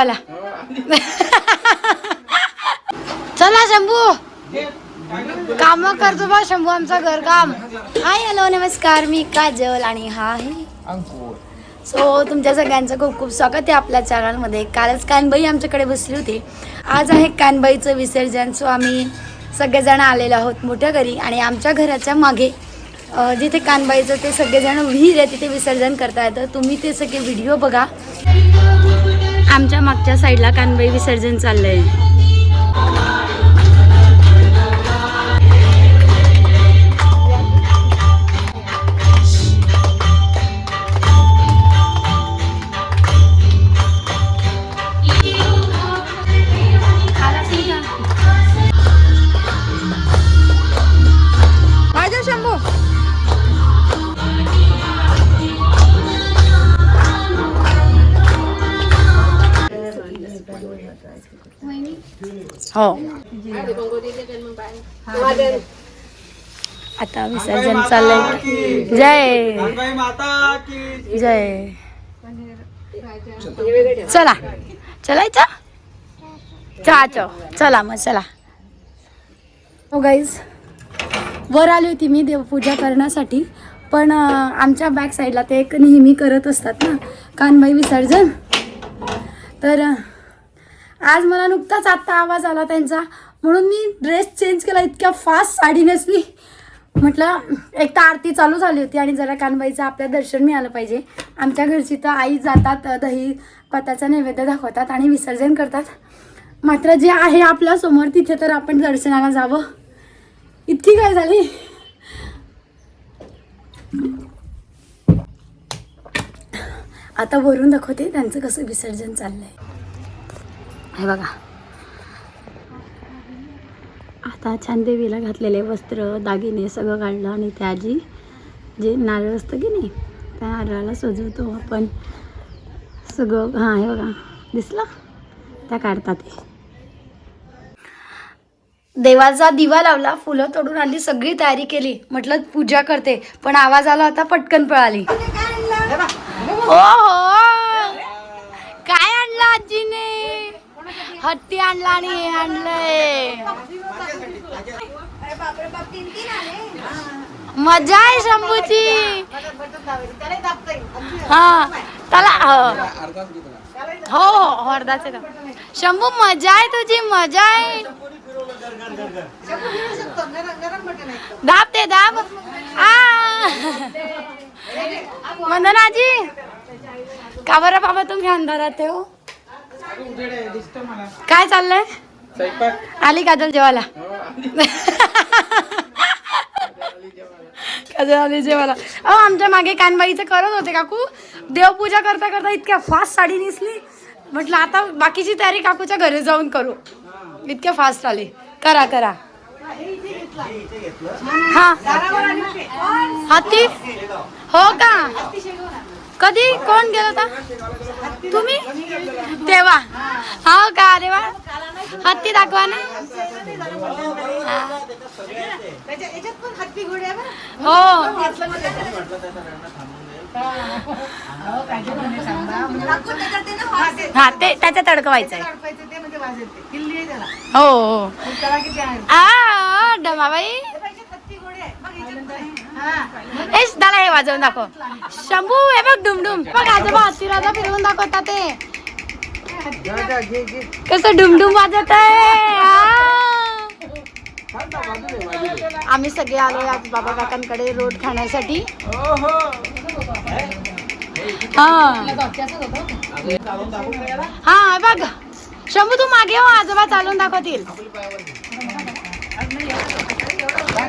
जेवायला चला शंभू. काम करतो बा शंभू आमचा घर काम. हाय हॅलो नमस्कार. मी काजल आणि हा आहे. सो तुमच्या सगळ्यांचं खूप खूप स्वागत आहे आपल्या चॅनलमध्ये कालच कानबाई आमच्याकडे बसली होती. आज आहे कानबाईचं विसर्जन. सो आम्ही सगळेजण आलेलो आहोत मोठ्या घरी आणि आमच्या घराच्या मागे जिथे कानबाईचं ते सगळेजण विहीर आहे तिथे विसर्जन करता येतं तुम्ही ते सगळे व्हिडिओ बघा. आमच्या मागच्या साईडला कानबाई विसर्जन चाललंय. हो. आता विसर्जन चाललंय. जय. जय. चला. चलायचं चला चला मग चला. हो गाईज वर आली होती मी देवपूजा करण्यासाठी. पण आमच्या बॅक साईडला ते एक नेहमी करत असतात ना. कानबाई विसर्जन. तर आज मला नुकताच आत्ता आवाज आला त्यांचा. म्हणून मी ड्रेस चेंज केला इतक्या फास्ट साडी नेसली म्हटलं एक तर आरती चालू झाली होती आणि जरा कानबाईचं आपल्या दर्शन मिळालं पाहिजे. आमच्या घरची तर आई जातात दही पताचा नैवेद्य दाखवतात आणि विसर्जन करतात. मात्र जे आहे आपल्यासमोर तिथे तर आपण दर्शनाला जावं. इतकी काय झाली? आता वरून दाखवते त्यांचं कसं विसर्जन चाललंय. हे बघा. आता छान देवीला घातलेले वस्त्र दागिने सगळं काढलं आणि त्या आजी जे नारळ असतं की नाही त्या नारळाला सजवतो. आपण सगळं हां हे बघा. दिसलं? त्या काढतात हे देवाचा दिवा लावला फुलं तोडून आणली सगळी तयारी केली. म्हटलं पूजा करते पण आवाज आला होता पटकन पळाली. हो हो काय आणलं आजीने? हत्ती आणला आणि हे आणलंय. मजा आहे शंभूची. हा त्याला हो. हो, हो अर्धाच शंभू मजा आहे तुझी मजा आहे. दाब ते दाब. आ. वंदनाजी का बरं बाबा तुम्ही अंधारात आहे हो? काय चाललंय? आली काजल जेवायला. काजल आली जेवायला. अहो आमच्या मागे कानबाईचं करत होते काकू. देवपूजा करता करता इतक्या फास्ट साडी नेसली. म्हटलं आता बाकीची तयारी काकूच्या घरी जाऊन करू. इतक्या फास्ट आली. करा करा. हा. हाती? हो का? कधी? कोण गेलं होता? तुम्ही? तेव्हा. हो का? अरे वा. हत्ती दाखवा ना. हो. हा ते त्याच्यात अडकवायचं आहे हो हो. आ डमाबाई एस त्याला हे वाजवून दाखव. शंभू हे बघ डुमडुम. बघ आजोबा हत्ती राजा फिरवून दाखवता ते. कसं डुमडुम वाजत आहे. आम्ही सगळे आलोय आज बाबा काकांकडे रोड खाण्यासाठी. हा. हा बघ. शंभू तू मागे हो आजोबा चालून दाखवतील.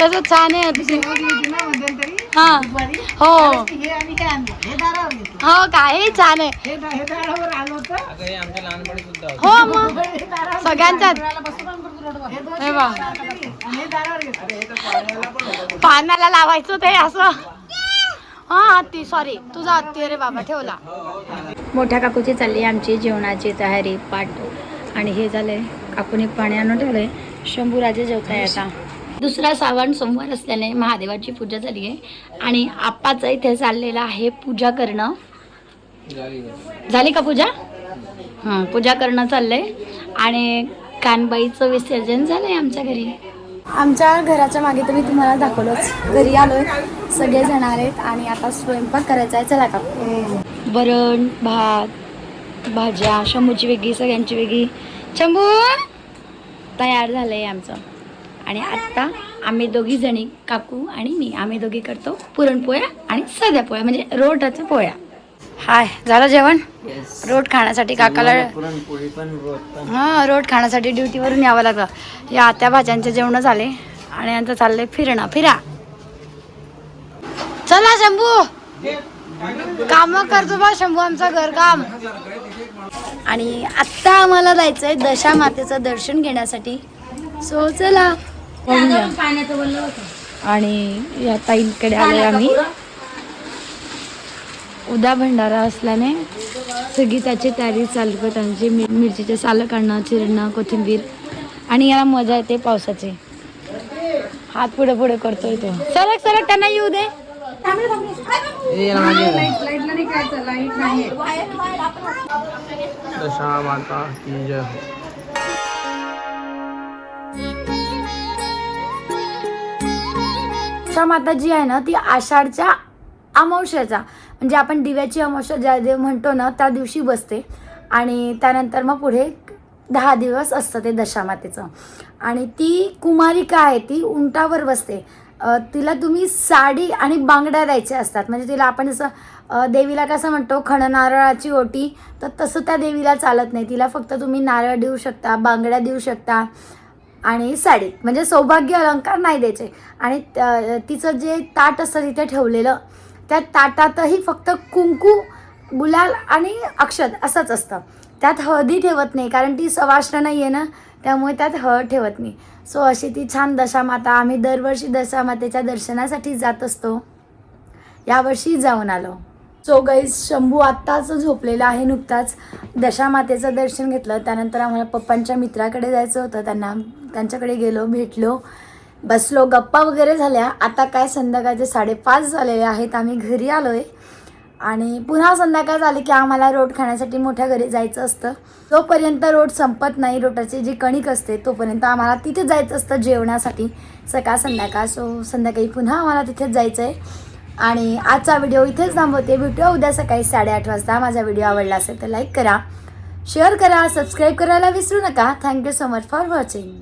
कसं छान आहे. मध्यंतरी हा. हो. हे काय आणलं? हे दारावर घेतलं हो काय हे छान आहे. हे दा- हे दारावर आलं होतं. हो मग. हे. हे हे हे घेतलं पानाला लावायचं ते असं. हा हत्ती सॉरी तुझा हत्ती अरे बाबा ठेवला. मोठ्या काकूची चालली आमची जेवणाची तयारी पाठ. आणि हे झालंय काकूने पाणी आणून ठेवलंय. शंभू राजे जेवताय आता. दुसरा श्रावण सोमवार असल्याने महादेवाची पूजा झाली आहे. आणि आप्पाचं इथे चाललेलं आहे पूजा करणं. झाली का पूजा? हां पूजा करणं चाललंय. आणि कानबाईचं विसर्जन झालंय आमच्या घरी. आमच्या घराच्या मागे तर मी तुम्हाला दाखवलंच. घरी आलोय. सगळे जण आलेत आणि आता स्वयंपाक करायचा आहे. चला का? वरण भात भाज्या शंभूची वेगळी सगळ्यांची वेगळी. शंभू तयार झालंय आमचं. आणि आत्ता आम्ही दोघी जणी काकू आणि मी आम्ही दोघी करतो पुरणपोळ्या आणि साध्या पोळ्या म्हणजे रोटाच्या पोळ्या. हाय झालं जेवण? रोट खाण्यासाठी काकाला हा रोट खाण्यासाठी ड्युटीवरून यावं लागलं. या आत्या भाज्यांचे जेवण झाले आणि यांचं चाललंय फिरणं. फिरा. चला शंभू. काम करतो बा शंभू आमचं घर काम. आणि आत्ता आम्हाला जायचंय दशा मातेचं दर्शन घेण्यासाठी. सो चला. आणि या ताईंकडे आलोय आम्ही. उदा भंडारा असल्याने सगळी त्याची तयारी चालू करताना मि मिरचीचे सालं काढणं चिरणं कोथिंबीर. आणि याला मजा येते पावसाची. हात पुढे पुढे करतोय तो. सरक सरक त्यांना येऊ दे. दशा माता की जय दशा माता जी आहे ना ती आषाढच्या अमावश्याचा म्हणजे आपण दिव्याची अमावस्या ज्या देव म्हणतो ना त्या दिवशी बसते. आणि त्यानंतर मग पुढे दहा दिवस असतं ते दशामातेचं आणि ती कुमारिका आहे ती उंटावर बसते. तिला तुम्ही साडी आणि बांगड्या द्यायच्या असतात. म्हणजे तिला आपण जसं देवीला कसं म्हणतो खण नारळाची ओटी तर तसं त्या देवीला चालत नाही. तिला फक्त तुम्ही नारळ देऊ शकता बांगड्या देऊ शकता. आणि साडी. म्हणजे सौभाग्य अलंकार नाही द्यायचे. आणि तिचं जे ताट असतं तिथे ठेवलेलं त्या ताटातही फक्त कुंकू गुलाल आणि अक्षत असंच असतं. त्यात हळदी ठेवत नाही कारण ती सवाष्ण नाही आहे ना त्यामुळे त्यात हळद ठेवत नाही. सो अशी ती छान दशामाता आम्ही दरवर्षी दशामातेच्या दर्शनासाठी जात असतो. यावर्षी जाऊन आलो. सो गाईज शंभू आत्ताच झोपलेला आहे नुकताच. दशामातेचं दर्शन घेतलं. त्यानंतर आम्हाला पप्पांच्या मित्राकडे जायचं होतं. त्यांना त्यांच्याकडे गेलो भेटलो. बसलो गप्पा वगैरे झाल्या. आता काय संध्याकाळचे साडेपाच झालेले आहेत. आम्ही घरी आलो आहे आणि पुन्हा संध्याकाळ झाली की आम्हाला रोट खाण्यासाठी मोठ्या घरी जायचं असतं. जोपर्यंत रोट संपत नाही रोटाची जी कणिक असते तोपर्यंत आम्हाला तिथे जायचं असतं जेवणासाठी. सकाळ संध्याकाळ. सो संध्याकाळी पुन्हा आम्हाला तिथेच जायचं आहे आणि आजचा व्हिडिओ इथेच थांबवते. भेटूया उद्या सकाळी साडेआठ वाजता. माझा व्हिडिओ आवडला असेल तर लाईक करा शेअर करा सबस्क्राईब करायला विसरू नका. Thank you so much for watching